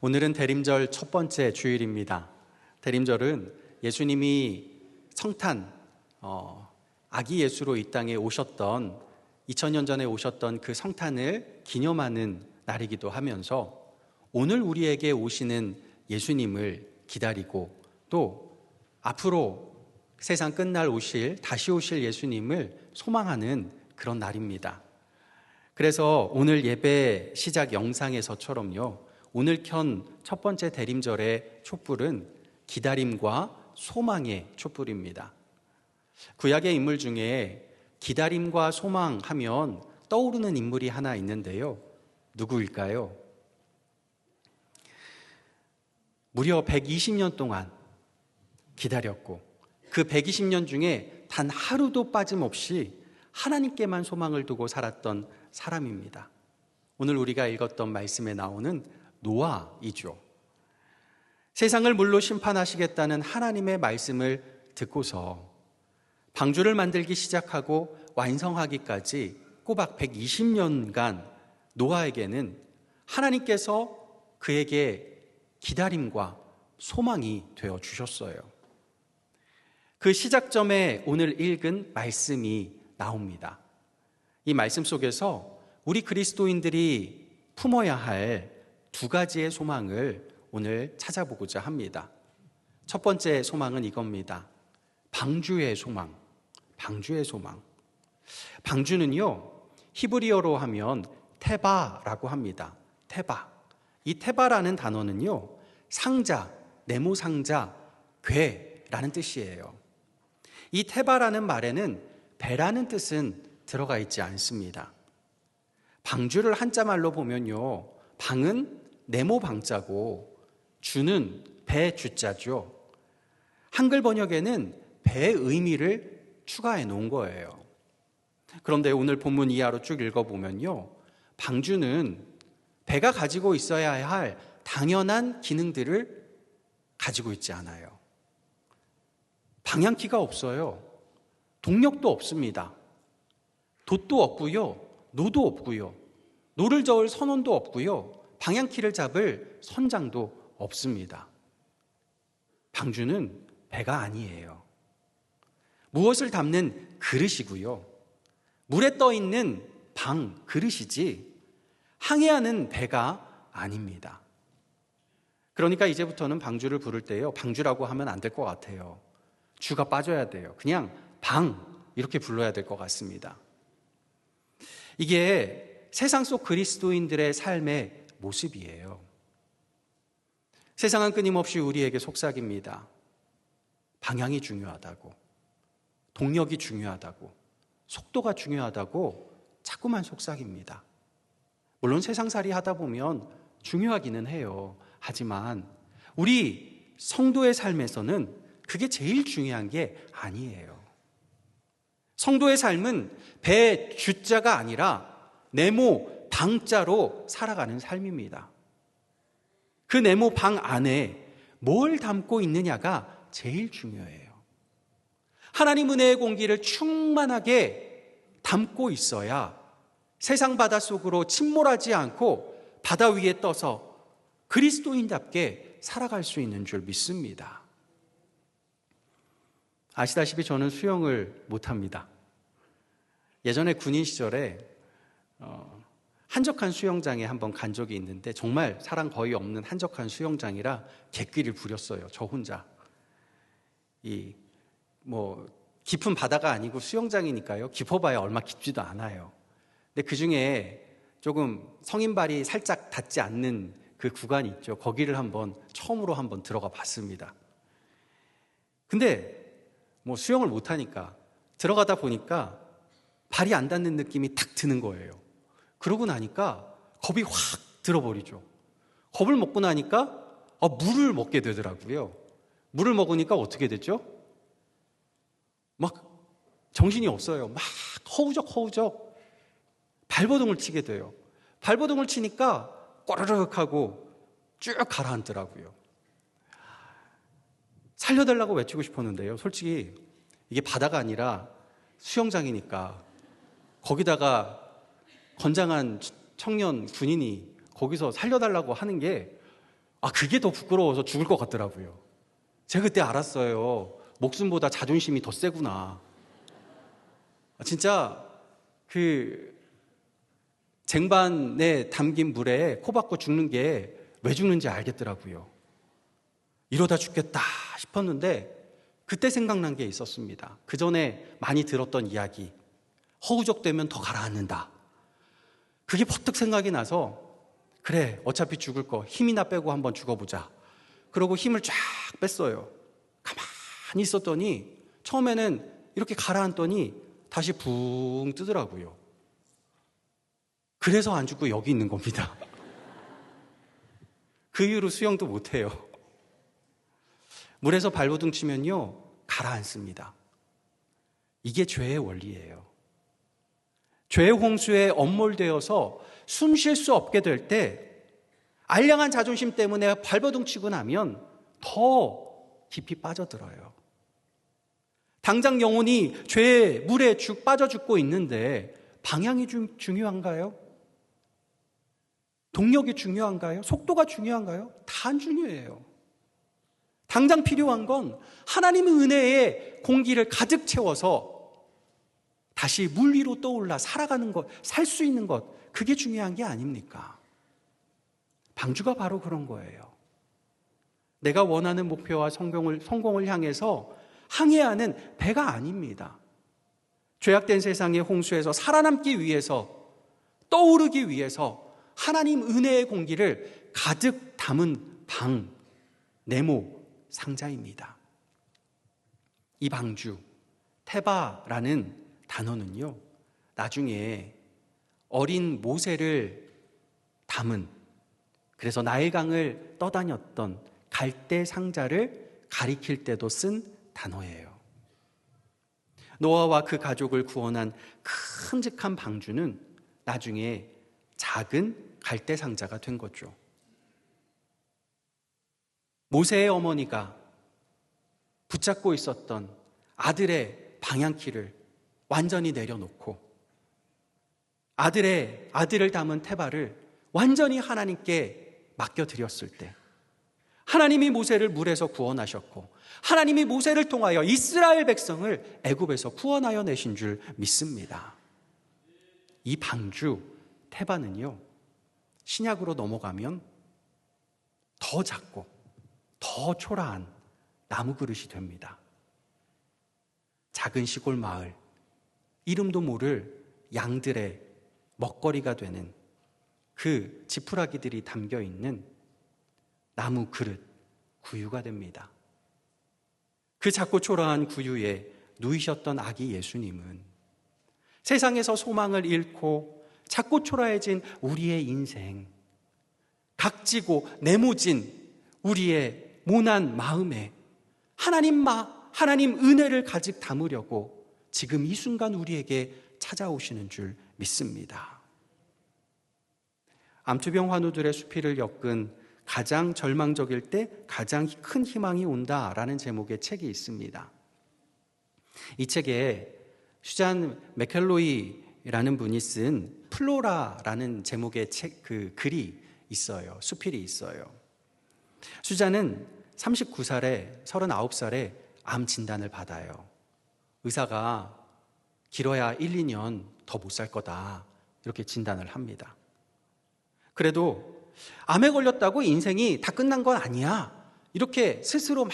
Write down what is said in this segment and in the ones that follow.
오늘은 대림절 첫 번째 주일입니다. 대림절은 예수님이 성탄, 어, 아기 예수로 이 땅에 오셨던 2000년 전에 오셨던 그 성탄을 기념하는 날이기도 하면서 오늘 우리에게 오시는 예수님을 기다리고 또 앞으로 세상 끝날 오실, 다시 오실 예수님을 소망하는 그런 날입니다. 그래서 오늘 예배 시작 영상에서처럼요, 오늘 켠 첫 번째 대림절의 촛불은 기다림과 소망의 촛불입니다. 구약의 인물 중에 기다림과 소망하면 떠오르는 인물이 하나 있는데요. 누구일까요? 무려 120년 동안 기다렸고 그 120년 중에 단 하루도 빠짐없이 하나님께만 소망을 두고 살았던 사람입니다. 오늘 우리가 읽었던 말씀에 나오는 노아이죠. 세상을 물로 심판하시겠다는 하나님의 말씀을 듣고서 방주를 만들기 시작하고 완성하기까지 꼬박 120년간 노아에게는 하나님께서 그에게 기다림과 소망이 되어 주셨어요. 그 시작점에 오늘 읽은 말씀이 나옵니다. 이 말씀 속에서 우리 그리스도인들이 품어야 할 두 가지의 소망을 오늘 찾아보고자 합니다. 첫 번째 소망은 이겁니다. 방주의 소망. 방주의 소망. 방주는요, 히브리어로 하면 테바라고 합니다. 테바. 이 테바라는 단어는요, 상자, 네모 상자, 괴라는 뜻이에요. 이 테바라는 말에는 배라는 뜻은 들어가 있지 않습니다. 방주를 한자말로 보면요, 방은 네모 방자고 주는 배 주자죠. 한글 번역에는 배의 의미를 추가해 놓은 거예요. 그런데 오늘 본문 이하로 쭉 읽어보면요. 방주는 배가 가지고 있어야 할 당연한 기능들을 가지고 있지 않아요. 방향키가 없어요. 동력도 없습니다. 돛도 없고요. 노도 없고요. 노를 저을 선원도 없고요. 방향키를 잡을 선장도 없습니다. 방주는 배가 아니에요. 무엇을 담는 그릇이고요. 물에 떠 있는 방, 그릇이지 항해하는 배가 아닙니다. 그러니까 이제부터는 방주를 부를 때요. 방주라고 하면 안 될 것 같아요. 주가 빠져야 돼요. 그냥 방, 이렇게 불러야 될 것 같습니다. 이게 세상 속 그리스도인들의 삶의 모습이에요. 세상은 끊임없이 우리에게 속삭입니다. 방향이 중요하다고, 동력이 중요하다고, 속도가 중요하다고 자꾸만 속삭입니다. 물론 세상살이 하다 보면 중요하기는 해요. 하지만 우리 성도의 삶에서는 그게 제일 중요한 게 아니에요. 성도의 삶은 배 주자가 아니라 네모 방자로 살아가는 삶입니다. 그 네모 방 안에 뭘 담고 있느냐가 제일 중요해요. 하나님 은혜의 공기를 충만하게 담고 있어야 세상 바다 속으로 침몰하지 않고 바다 위에 떠서 그리스도인답게 살아갈 수 있는 줄 믿습니다. 아시다시피 저는 수영을 못합니다. 예전에 군인 시절에 어, 한적한 수영장에 한번 간 적이 있는데 정말 사람 거의 없는 한적한 수영장이라 객기를 부렸어요. 저 혼자. 이 뭐 깊은 바다가 아니고 수영장이니까요. 깊어봐야 얼마 깊지도 않아요. 근데 그 중에 조금 성인발이 살짝 닿지 않는 그 구간이 있죠. 거기를 한번 처음으로 한번 들어가 봤습니다. 근데 뭐 수영을 못하니까 들어가다 보니까 발이 안 닿는 느낌이 탁 드는 거예요. 그러고 나니까 겁이 확 들어버리죠. 겁을 먹고 나니까 아, 물을 먹게 되더라고요. 물을 먹으니까 어떻게 됐죠? 막 정신이 없어요. 막 허우적 허우적 발버둥을 치게 돼요. 발버둥을 치니까 꼬르륵 하고 쭉 가라앉더라고요. 살려달라고 외치고 싶었는데요. 솔직히 이게 바다가 아니라 수영장이니까 거기다가 건장한 청년 군인이 거기서 살려달라고 하는 게 아, 그게 더 부끄러워서 죽을 것 같더라고요. 제가 그때 알았어요. 목숨보다 자존심이 더 세구나. 아, 진짜 그 쟁반에 담긴 물에 코 박고 죽는 게 왜 죽는지 알겠더라고요. 이러다 죽겠다 싶었는데 그때 생각난 게 있었습니다. 그 전에 많이 들었던 이야기. 허우적대면 더 가라앉는다. 그게 버뜩 생각이 나서 그래 어차피 죽을 거 힘이나 빼고 한번 죽어보자. 그러고 힘을 쫙 뺐어요. 가만히 있었더니 처음에는 이렇게 가라앉더니 다시 붕 뜨더라고요. 그래서 안 죽고 여기 있는 겁니다. 그 이후로 수영도 못해요. 물에서 발버둥 치면요, 가라앉습니다. 이게 죄의 원리예요. 죄의 홍수에 엄몰되어서 숨 쉴 수 없게 될 때, 알량한 자존심 때문에 발버둥 치고 나면 더 깊이 빠져들어요. 당장 영혼이 죄의 물에 죽, 빠져 죽고 있는데 방향이 중, 중요한가요? 동력이 중요한가요? 속도가 중요한가요? 다 안 중요해요. 당장 필요한 건 하나님의 은혜의 공기를 가득 채워서 다시 물 위로 떠올라 살아가는 것, 살 수 있는 것, 그게 중요한 게 아닙니까? 방주가 바로 그런 거예요. 내가 원하는 목표와 성공을, 성공을 향해서 항해하는 배가 아닙니다. 죄악된 세상의 홍수에서 살아남기 위해서, 떠오르기 위해서 하나님 은혜의 공기를 가득 담은 방, 네모, 상자입니다. 이 방주, 테바라는 단어는요, 나중에 어린 모세를 담은, 그래서 나일강을 떠다녔던 갈대 상자를 가리킬 때도 쓴 단어예요. 노아와 그 가족을 구원한 큼직한 방주는 나중에 작은 갈대 상자가 된 거죠. 모세의 어머니가 붙잡고 있었던 아들의 방향키를 완전히 내려놓고 아들의 아들을 담은 태바를 완전히 하나님께 맡겨 드렸을 때 하나님이 모세를 물에서 구원하셨고 하나님이 모세를 통하여 이스라엘 백성을 애굽에서 구원하여 내신 줄 믿습니다. 이 방주 태바는요 신약으로 넘어가면 더 작고 더 초라한 나무 그릇이 됩니다. 작은 시골 마을, 이름도 모를 양들의 먹거리가 되는 그 지푸라기들이 담겨 있는 나무 그릇, 구유가 됩니다. 그 작고 초라한 구유에 누이셨던 아기 예수님은 세상에서 소망을 잃고 작고 초라해진 우리의 인생, 각지고 네모진 우리의 모난 마음에 하나님 마, 하나님 은혜를 가득 담으려고 지금 이 순간 우리에게 찾아오시는 줄 믿습니다. 암투병 환우들의 수피를 엮은 가장 절망적일 때 가장 큰 희망이 온다라는 제목의 책이 있습니다. 이 책에 슈잔 메켈로이 라는 분이 쓴 플로라라는 제목의 책, 그 글이 있어요. 수필이 있어요. 수자는 39살에 39살에 암 진단을 받아요. 의사가 길어야 1, 2년 더 못 살 거다. 이렇게 진단을 합니다. 그래도 암에 걸렸다고 인생이 다 끝난 건 아니야. 이렇게 스스로 막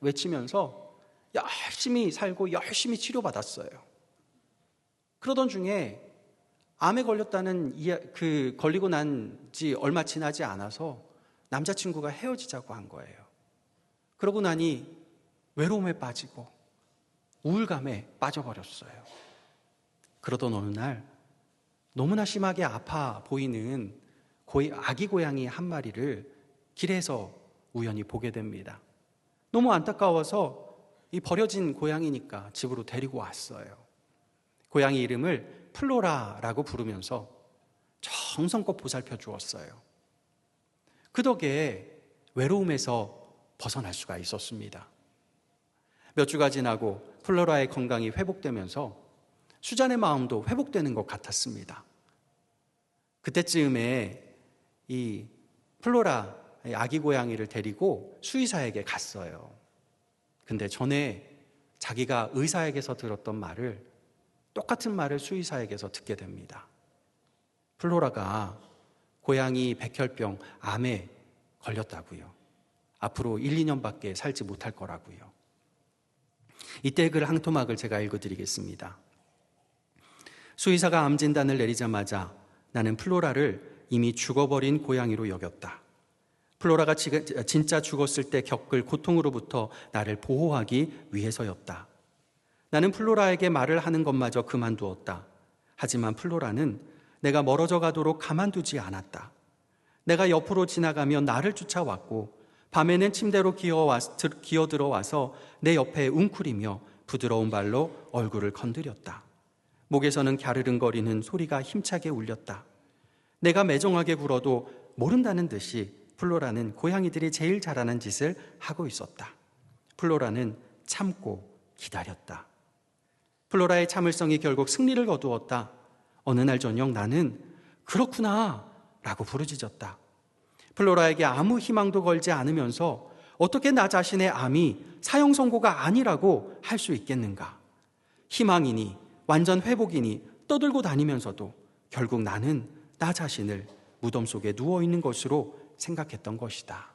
외치면서 열심히 살고 열심히 치료받았어요. 그러던 중에 암에 걸렸다는 그 걸리고 난 지 얼마 지나지 않아서 남자친구가 헤어지자고 한 거예요. 그러고 나니 외로움에 빠지고 우울감에 빠져버렸어요. 그러던 어느 날 너무나 심하게 아파 보이는 아기 고양이 한 마리를 길에서 우연히 보게 됩니다. 너무 안타까워서 이 버려진 고양이니까 집으로 데리고 왔어요. 고양이 이름을 플로라라고 부르면서 정성껏 보살펴 주었어요. 그 덕에 외로움에서 벗어날 수가 있었습니다. 몇 주가 지나고 플로라의 건강이 회복되면서 수잔의 마음도 회복되는 것 같았습니다. 그때쯤에 이 플로라의 아기 고양이를 데리고 수의사에게 갔어요. 근데 전에 자기가 의사에게서 들었던 말을 똑같은 말을 수의사에게서 듣게 됩니다. 플로라가 고양이 백혈병 암에 걸렸다고요. 앞으로 1, 2년밖에 살지 못할 거라고요. 이때 글 한 토막을 제가 읽어드리겠습니다. 수의사가 암 진단을 내리자마자 나는 플로라를 이미 죽어버린 고양이로 여겼다. 플로라가 진짜 죽었을 때 겪을 고통으로부터 나를 보호하기 위해서였다. 나는 플로라에게 말을 하는 것마저 그만두었다. 하지만 플로라는 내가 멀어져 가도록 가만두지 않았다. 내가 옆으로 지나가면 나를 쫓아왔고 밤에는 침대로 기어 들어와서 내 옆에 웅크리며 부드러운 발로 얼굴을 건드렸다. 목에서는 갸르릉거리는 소리가 힘차게 울렸다. 내가 매정하게 굴어도 모른다는 듯이 플로라는 고양이들이 제일 잘하는 짓을 하고 있었다. 플로라는 참고 기다렸다. 플로라의 참을성이 결국 승리를 거두었다. 어느 날 저녁 나는 그렇구나 라고 부르짖었다. 플로라에게 아무 희망도 걸지 않으면서 어떻게 나 자신의 암이 사형 선고가 아니라고 할 수 있겠는가? 희망이니 완전 회복이니 떠들고 다니면서도 결국 나는 나 자신을 무덤 속에 누워 있는 것으로 생각했던 것이다.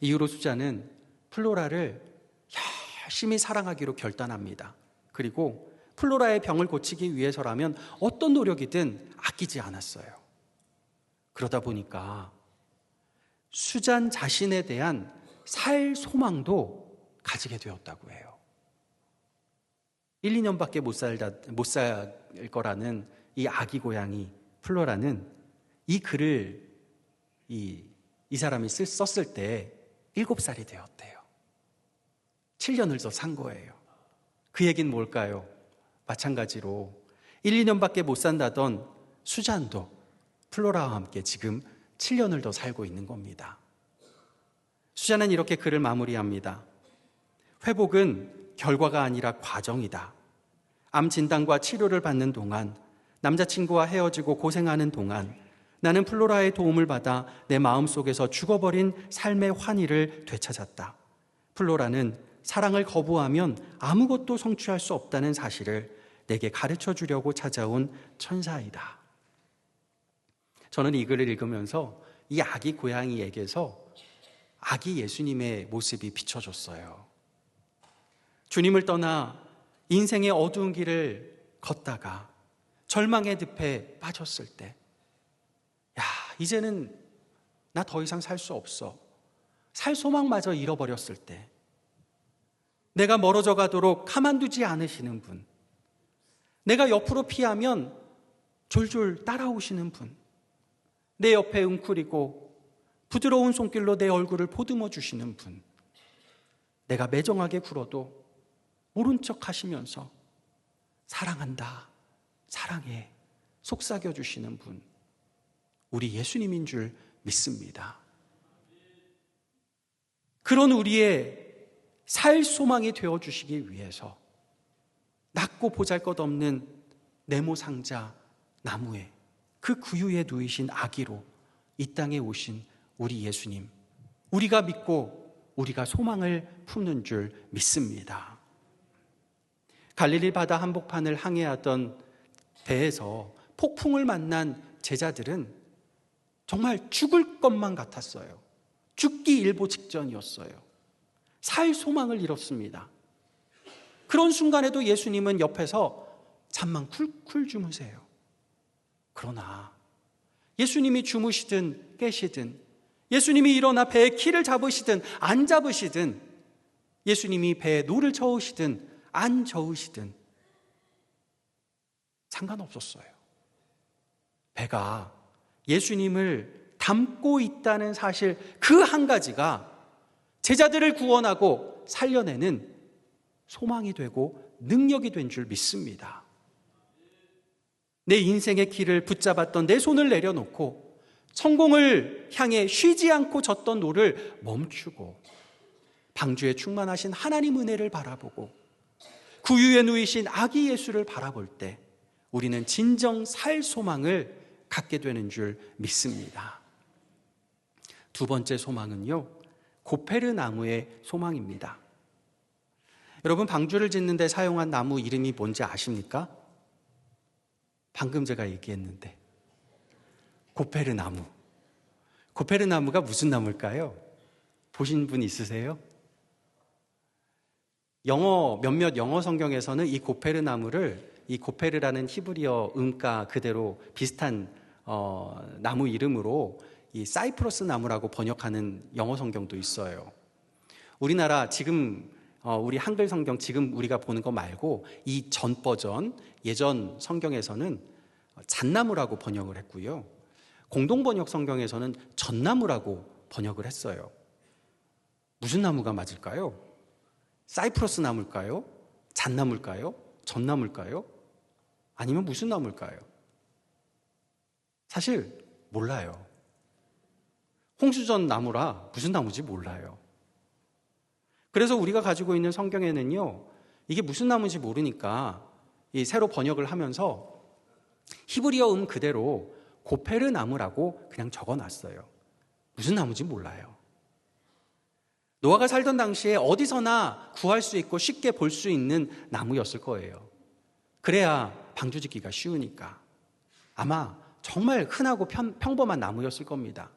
이후로 수자는 플로라를 열심히 사랑하기로 결단합니다. 그리고 플로라의 병을 고치기 위해서라면 어떤 노력이든 아끼지 않았어요. 그러다 보니까 수잔 자신에 대한 살 소망도 가지게 되었다고 해요. 1, 2년밖에 못 살다, 못 살 거라는 이 아기 고양이 플로라는 이 글을 이, 이 사람이 쓸, 썼을 때 7살이 되었대요. 7년을 더 산 거예요. 그 얘기는 뭘까요? 마찬가지로 1, 2년밖에 못 산다던 수잔도 플로라와 함께 지금 7년을 더 살고 있는 겁니다. 수잔은 이렇게 글을 마무리합니다. 회복은 결과가 아니라 과정이다. 암 진단과 치료를 받는 동안, 남자친구와 헤어지고 고생하는 동안, 나는 플로라의 도움을 받아 내 마음 속에서 죽어버린 삶의 환희를 되찾았다. 플로라는 사랑을 거부하면 아무것도 성취할 수 없다는 사실을 내게 가르쳐 주려고 찾아온 천사이다. 저는 이 글을 읽으면서 이 아기 고양이에게서 아기 예수님의 모습이 비춰졌어요. 주님을 떠나 인생의 어두운 길을 걷다가 절망의 늪에 빠졌을 때, 야, 이제는 나 더 이상 살 수 없어. 살 소망마저 잃어버렸을 때, 내가 멀어져 가도록 가만두지 않으시는 분, 내가 옆으로 피하면 졸졸 따라오시는 분, 내 옆에 웅크리고 부드러운 손길로 내 얼굴을 보듬어 주시는 분, 내가 매정하게 굴어도 모른 척 하시면서 사랑한다, 사랑해, 속삭여 주시는 분, 우리 예수님인 줄 믿습니다. 그런 우리의 살 소망이 되어 주시기 위해서 낮고 보잘 것 없는 네모 상자 나무에 그 구유에 누이신 아기로 이 땅에 오신 우리 예수님, 우리가 믿고 우리가 소망을 품는 줄 믿습니다. 갈릴리 바다 한복판을 항해하던 배에서 폭풍을 만난 제자들은 정말 죽을 것만 같았어요. 죽기 일보 직전이었어요. 살 소망을 잃었습니다. 그런 순간에도 예수님은 옆에서 잠만 쿨쿨 주무세요. 그러나 예수님이 주무시든 깨시든 예수님이 일어나 배에 키를 잡으시든 안 잡으시든 예수님이 배에 노를 저으시든 안 저으시든 상관없었어요. 배가 예수님을 담고 있다는 사실 그 한 가지가 제자들을 구원하고 살려내는 소망이 되고 능력이 된 줄 믿습니다. 내 인생의 길을 붙잡았던 내 손을 내려놓고 성공을 향해 쉬지 않고 졌던 노를 멈추고 방주에 충만하신 하나님 은혜를 바라보고 구유에 누이신 아기 예수를 바라볼 때 우리는 진정 살 소망을 갖게 되는 줄 믿습니다. 두 번째 소망은요, 고페르 나무의 소망입니다. 여러분, 방주를 짓는데 사용한 나무 이름이 뭔지 아십니까? 방금 제가 얘기했는데. 고페르 나무. 고페르 나무가 무슨 나무일까요? 보신 분 있으세요? 영어, 몇몇 영어 성경에서는 이 고페르 나무를 이 고페르라는 히브리어 음가 그대로 비슷한 어, 나무 이름으로 이 사이프러스 나무라고 번역하는 영어 성경도 있어요. 우리나라 지금 어, 우리 한글 성경 지금 우리가 보는 거 말고 이 전 버전 예전 성경에서는 잣나무라고 번역을 했고요. 공동 번역 성경에서는 전나무라고 번역을 했어요. 무슨 나무가 맞을까요? 사이프러스 나무일까요? 잣나무일까요? 전나무일까요? 아니면 무슨 나무일까요? 사실 몰라요. 홍수전 나무라 무슨 나무인지 몰라요. 그래서 우리가 가지고 있는 성경에는요, 이게 무슨 나무인지 모르니까 이 새로 번역을 하면서 히브리어 음 그대로 고페르 나무라고 그냥 적어 놨어요. 무슨 나무인지 몰라요. 노아가 살던 당시에 어디서나 구할 수 있고 쉽게 볼 수 있는 나무였을 거예요. 그래야 방주 짓기가 쉬우니까. 아마 정말 흔하고 평범한 나무였을 겁니다.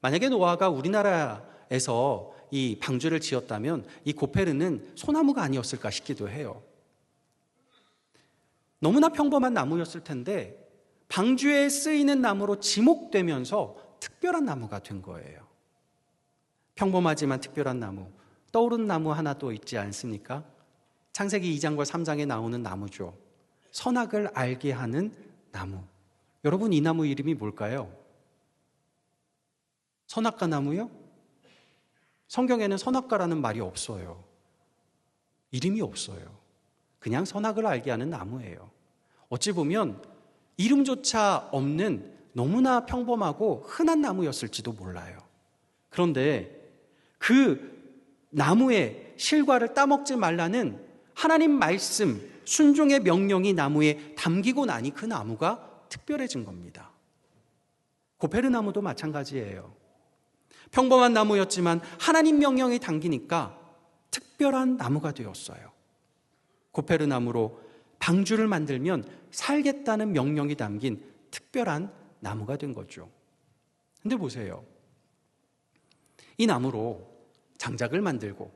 만약에 노아가 우리나라에서 이 방주를 지었다면 이 고페르는 소나무가 아니었을까 싶기도 해요. 너무나 평범한 나무였을 텐데 방주에 쓰이는 나무로 지목되면서 특별한 나무가 된 거예요. 평범하지만 특별한 나무, 떠오른 나무 하나 또 있지 않습니까? 창세기 2장과 3장에 나오는 나무죠. 선악을 알게 하는 나무. 여러분, 이 나무 이름이 뭘까요? 선악과 나무요? 성경에는 선악과라는 말이 없어요. 이름이 없어요. 그냥 선악을 알게 하는 나무예요. 어찌 보면 이름조차 없는 너무나 평범하고 흔한 나무였을지도 몰라요. 그런데 그 나무의 실과를 따먹지 말라는 하나님 말씀, 순종의 명령이 나무에 담기고 나니 그 나무가 특별해진 겁니다. 고페르 나무도 마찬가지예요. 평범한 나무였지만 하나님 명령이 담기니까 특별한 나무가 되었어요. 고페르 나무로 방주를 만들면 살겠다는 명령이 담긴 특별한 나무가 된 거죠. 근데 보세요. 이 나무로 장작을 만들고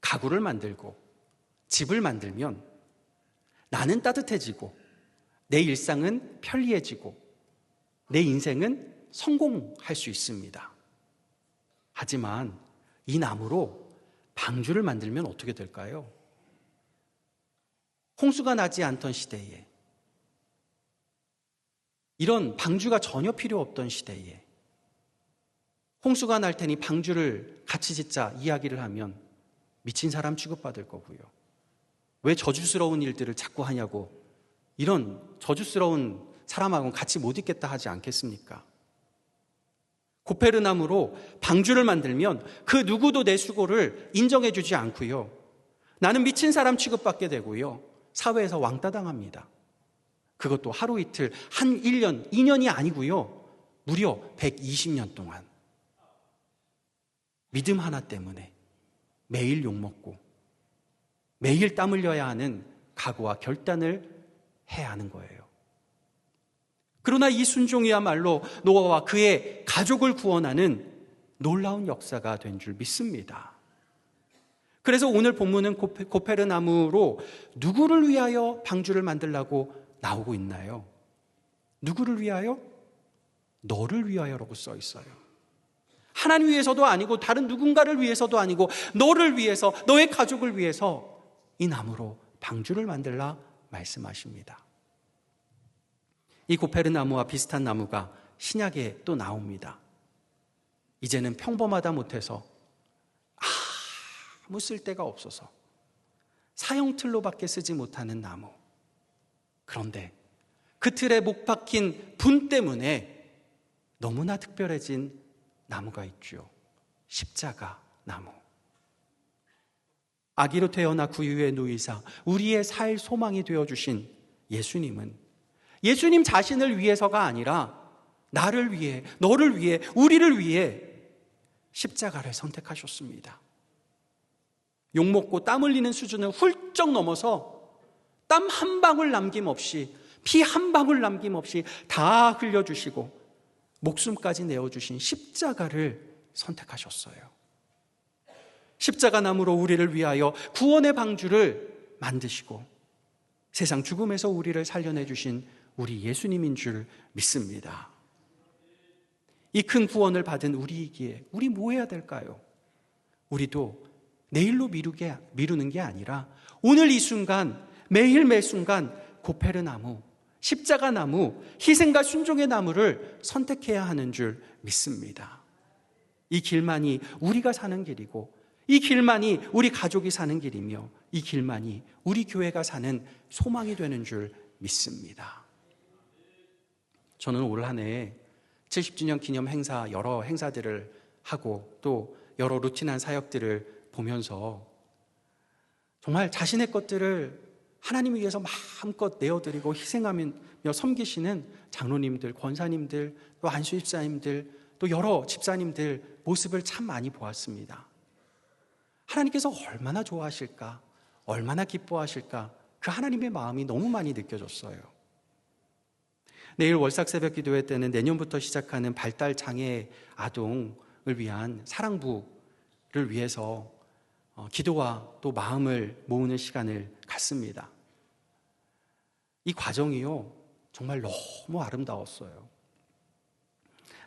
가구를 만들고 집을 만들면 나는 따뜻해지고 내 일상은 편리해지고 내 인생은 성공할 수 있습니다. 하지만 이 나무로 방주를 만들면 어떻게 될까요? 홍수가 나지 않던 시대에 이런 방주가 전혀 필요 없던 시대에 홍수가 날 테니 방주를 같이 짓자 이야기를 하면 미친 사람 취급받을 거고요. 왜 저주스러운 일들을 자꾸 하냐고 이런 저주스러운 사람하고는 같이 못 있겠다 하지 않겠습니까? 고페르나무로 방주를 만들면 그 누구도 내 수고를 인정해 주지 않고요. 나는 미친 사람 취급받게 되고요. 사회에서 왕따 당합니다. 그것도 하루 이틀, 한 1년, 2년이 아니고요. 무려 120년 동안. 믿음 하나 때문에 매일 욕먹고 매일 땀 흘려야 하는 각오와 결단을 해야 하는 거예요. 그러나 이 순종이야말로 노아와 그의 가족을 구원하는 놀라운 역사가 된 줄 믿습니다. 그래서 오늘 본문은 고페, 르나무로 누구를 위하여 방주를 만들라고 나오고 있나요? 누구를 위하여? 너를 위하여라고 써 있어요. 하나님 위해서도 아니고 다른 누군가를 위해서도 아니고 너를 위해서 너의 가족을 위해서 이 나무로 방주를 만들라 말씀하십니다. 이 고페르나무와 비슷한 나무가 신약에 또 나옵니다. 이제는 평범하다 못해서 아무 쓸데가 없어서 사형틀로밖에 쓰지 못하는 나무. 그런데 그 틀에 못 박힌 분 때문에 너무나 특별해진 나무가 있죠. 십자가 나무. 아기로 태어나 구유의 누이사, 우리의 살 소망이 되어 주신 예수님은 예수님 자신을 위해서가 아니라 나를 위해, 너를 위해, 우리를 위해 십자가를 선택하셨습니다. 욕먹고 땀 흘리는 수준을 훌쩍 넘어서 땀 한 방울 남김없이 피 한 방울 남김없이 다 흘려주시고 목숨까지 내어주신 십자가를 선택하셨어요. 십자가 나무로 우리를 위하여 구원의 방주를 만드시고 세상 죽음에서 우리를 살려내 주신 우리 예수님인 줄 믿습니다. 이 큰 구원을 받은 우리이기에 우리 뭐 해야 될까요? 우리도 내일로 미루게, 미루는 게 아니라 오늘 이 순간 매일 매 순간 고페르 나무, 십자가 나무, 희생과 순종의 나무를 선택해야 하는 줄 믿습니다. 이 길만이 우리가 사는 길이고 이 길만이 우리 가족이 사는 길이며 이 길만이 우리 교회가 사는 소망이 되는 줄 믿습니다. 저는 올 한 해 70주년 기념 행사 여러 행사들을 하고 또 여러 루틴한 사역들을 보면서 정말 자신의 것들을 하나님 위해서 마음껏 내어드리고 희생하며 섬기시는 장로님들, 권사님들, 또 안수집사님들, 또 여러 집사님들 모습을 참 많이 보았습니다. 하나님께서 얼마나 좋아하실까, 얼마나 기뻐하실까, 그 하나님의 마음이 너무 많이 느껴졌어요. 내일 월삭 새벽 기도회 때는 내년부터 시작하는 발달 장애 아동을 위한 사랑부를 위해서 어, 기도와 또 마음을 모으는 시간을 갖습니다. 이 과정이요, 정말 너무 아름다웠어요.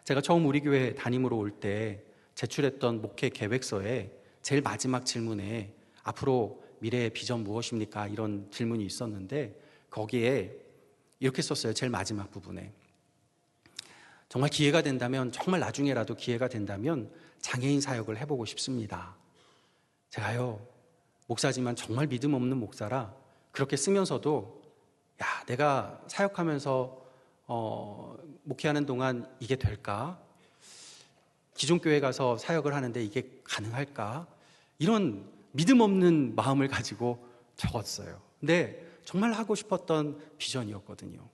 제가 처음 우리 교회 담임으로 올 때 제출했던 목회 계획서에 제일 마지막 질문에 앞으로 미래의 비전 무엇입니까? 이런 질문이 있었는데 거기에 이렇게 썼어요. 제일 마지막 부분에. 정말 기회가 된다면, 정말 나중에라도 기회가 된다면 장애인 사역을 해보고 싶습니다. 제가요, 목사지만 정말 믿음 없는 목사라 그렇게 쓰면서도 야, 내가 사역하면서 어, 목회하는 동안 이게 될까? 기존 교회 가서 사역을 하는데 이게 가능할까? 이런 믿음 없는 마음을 가지고 적었어요. 근데 정말 하고 싶었던 비전이었거든요.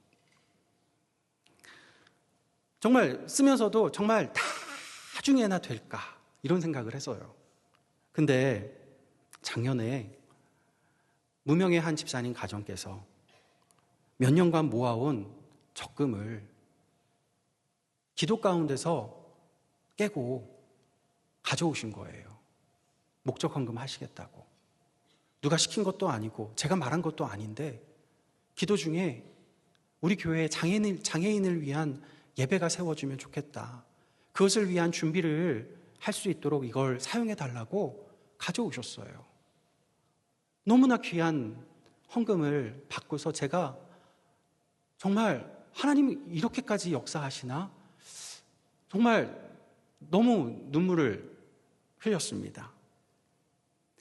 정말 쓰면서도 정말 나중에나 될까? 이런 생각을 했어요. 근데 작년에 무명의 한 집사님 가정께서 몇 년간 모아온 적금을 기도 가운데서 깨고 가져오신 거예요. 목적 헌금 하시겠다고. 누가 시킨 것도 아니고 제가 말한 것도 아닌데 기도 중에 우리 교회에 장애인, 장애인을 위한 예배가 세워주면 좋겠다. 그것을 위한 준비를 할 수 있도록 이걸 사용해 달라고 가져오셨어요. 너무나 귀한 헌금을 받고서 제가 정말 하나님이 이렇게까지 역사하시나? 정말 너무 눈물을 흘렸습니다.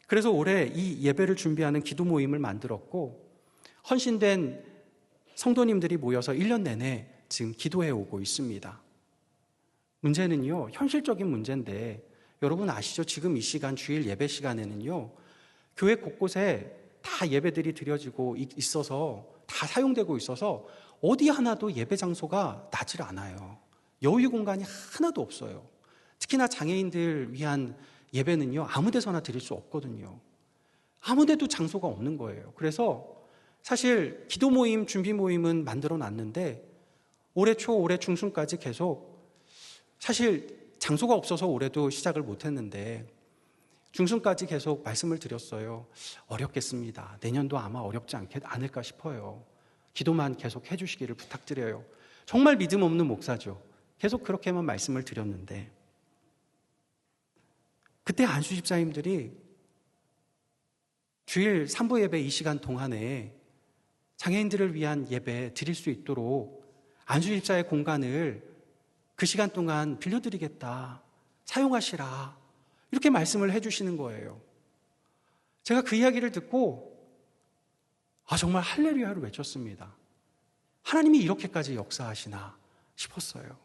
그래서 올해 이 예배를 준비하는 기도 모임을 만들었고, 헌신된 성도님들이 모여서 1년 내내 지금 기도해 오고 있습니다. 문제는요, 현실적인 문제인데, 여러분 아시죠? 지금 이 시간, 주일 예배 시간에는요, 교회 곳곳에 다 예배들이 드려지고 있어서, 다 사용되고 있어서, 어디 하나도 예배 장소가 나질 않아요. 여유 공간이 하나도 없어요. 특히나 장애인들 위한 예배는요, 아무 데서나 드릴 수 없거든요. 아무 데도 장소가 없는 거예요. 그래서 사실 기도 모임, 준비 모임은 만들어 놨는데 올해 초, 올해 중순까지 계속 사실 장소가 없어서 올해도 시작을 못 했는데 중순까지 계속 말씀을 드렸어요. 어렵겠습니다. 내년도 아마 어렵지 않겠, 않을까 싶어요. 기도만 계속 해주시기를 부탁드려요. 정말 믿음 없는 목사죠. 계속 그렇게만 말씀을 드렸는데 그때 안수 집사님들이 주일 3부 예배 이 시간 동안에 장애인들을 위한 예배 드릴 수 있도록 안수 집사의 공간을 그 시간 동안 빌려드리겠다. 사용하시라. 이렇게 말씀을 해주시는 거예요. 제가 그 이야기를 듣고 아, 정말 할렐루야를 외쳤습니다. 하나님이 이렇게까지 역사하시나 싶었어요.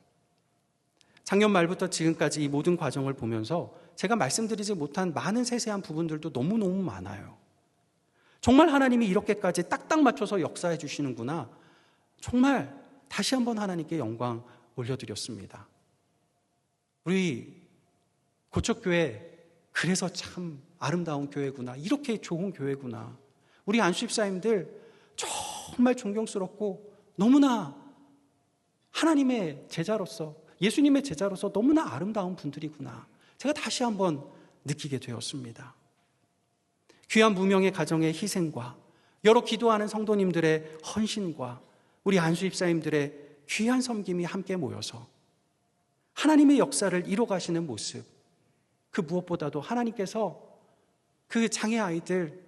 작년 말부터 지금까지 이 모든 과정을 보면서 제가 말씀드리지 못한 많은 세세한 부분들도 너무너무 많아요. 정말 하나님이 이렇게까지 딱딱 맞춰서 역사해 주시는구나. 정말 다시 한번 하나님께 영광 올려드렸습니다. 우리 고척교회 그래서 참 아름다운 교회구나. 이렇게 좋은 교회구나. 우리 안수집사님들 정말 존경스럽고 너무나 하나님의 제자로서 예수님의 제자로서 너무나 아름다운 분들이구나. 제가 다시 한번 느끼게 되었습니다. 귀한 무명의 가정의 희생과 여러 기도하는 성도님들의 헌신과 우리 안수 입사님들의 귀한 섬김이 함께 모여서 하나님의 역사를 이뤄 가시는 모습, 그 무엇보다도 하나님께서 그 장애 아이들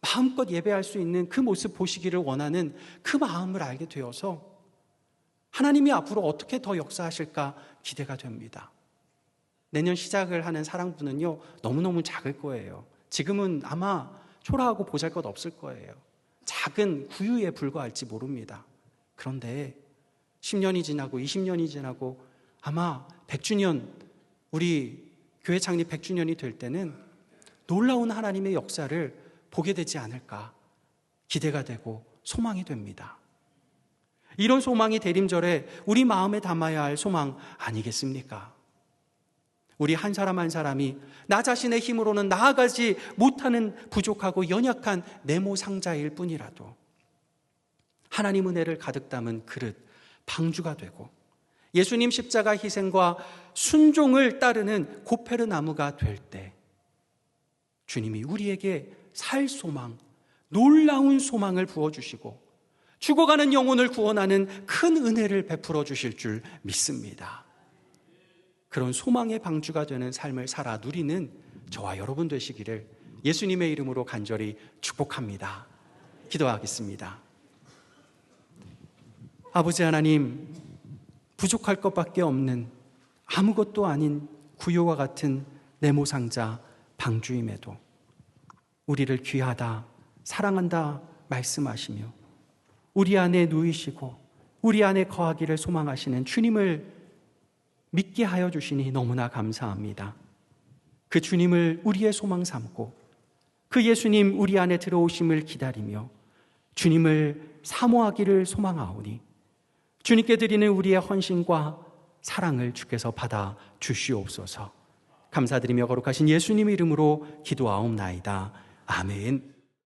마음껏 예배할 수 있는 그 모습 보시기를 원하는 그 마음을 알게 되어서 하나님이 앞으로 어떻게 더 역사하실까 기대가 됩니다. 내년 시작을 하는 사랑부는요, 너무너무 작을 거예요. 지금은 아마 초라하고 보잘 것 없을 거예요. 작은 구유에 불과할지 모릅니다. 그런데 10년이 지나고 20년이 지나고 아마 100주년, 우리 교회 창립 100주년이 될 때는 놀라운 하나님의 역사를 보게 되지 않을까 기대가 되고 소망이 됩니다. 이런 소망이 대림절에 우리 마음에 담아야 할 소망 아니겠습니까? 우리 한 사람 한 사람이 나 자신의 힘으로는 나아가지 못하는 부족하고 연약한 네모 상자일 뿐이라도 하나님 은혜를 가득 담은 그릇, 방주가 되고 예수님 십자가 희생과 순종을 따르는 고페르 나무가 될 때 주님이 우리에게 살 소망, 놀라운 소망을 부어주시고 죽어가는 영혼을 구원하는 큰 은혜를 베풀어 주실 줄 믿습니다. 그런 소망의 방주가 되는 삶을 살아 누리는 저와 여러분 되시기를 예수님의 이름으로 간절히 축복합니다. 기도하겠습니다. 아버지 하나님, 부족할 것밖에 없는 아무것도 아닌 구요와 같은 네모상자 방주임에도 우리를 귀하다, 사랑한다 말씀하시며 우리 안에 누이시고 우리 안에 거하기를 소망하시는 주님을 믿게 하여 주시니 너무나 감사합니다. 그 주님을 우리의 소망 삼고 그 예수님 우리 안에 들어오심을 기다리며 주님을 사모하기를 소망하오니 주님께 드리는 우리의 헌신과 사랑을 주께서 받아 주시옵소서. 감사드리며 거룩하신 예수님 이름으로 기도하옵나이다. 아멘.